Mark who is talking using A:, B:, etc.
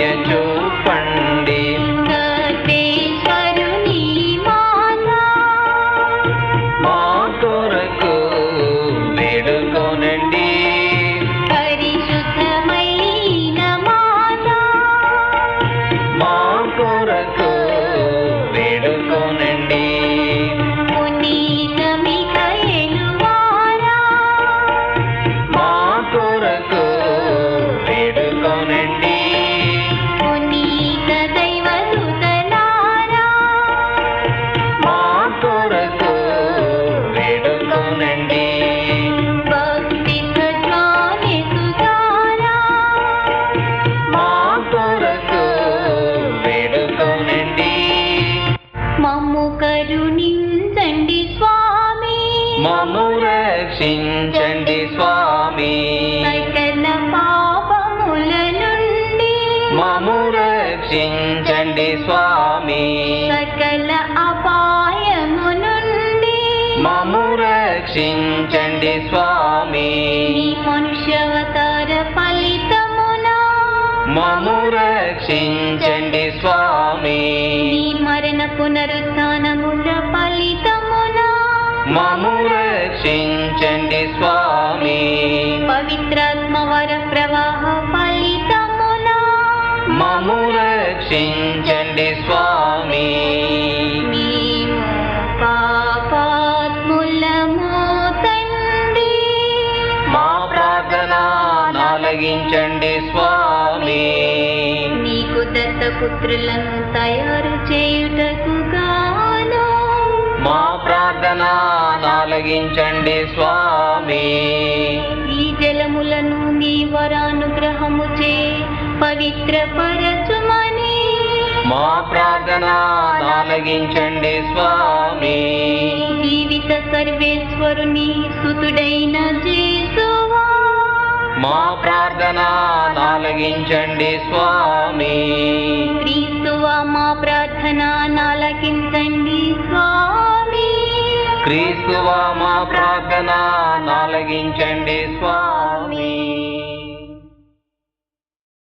A: దయ చూపండి సర్వేశ్వరుని మాలా
B: మా కొరకు వేడుకొనండి.
A: పరిశుద్ధమైన
B: మా కొరకు వేడుకొనండి. మా కొరకు వేడుకొనండి.
A: మమ్ము
B: రక్షించండి స్వామి.
A: సకల పాపముల నుండి
B: మమ్ము రక్షించండి స్వామి.
A: సకల అపాయము నుండి
B: మమ్ము రక్షించండి స్వామి
A: మనుష్యవతార ఫలితమున
B: మమ్ము రక్షించండి స్వామి
A: మరణ పునరుత్నముల పవిత్రాత్మ వర ప్రవాహ ఫలితమున
B: మమ్ము రక్షించండి స్వామి
A: మేము పాపాత్ములము తండ్రి
B: మా ప్రార్థన నాలగించండి స్వామి
A: నీకు దత్తపుత్రులను తయారు చేయుటకు గాను
B: మా ప్రార్థన నాలగించండి స్వామి
A: వరానుగ్రహము చే పవిత్రపరచుమని
B: మా ప్రార్థన స్వామి.
A: జీవిత సర్వేశ్వరుని సుతుడైన జేసువా
B: మా ప్రార్థన నాలగించండి స్వామి.
A: క్రీస్తువా మా ప్రార్థన నాలకించండి స్వామి.
B: క్రీస్తువా మా ప్రార్థన నాలగించండి స్వామి.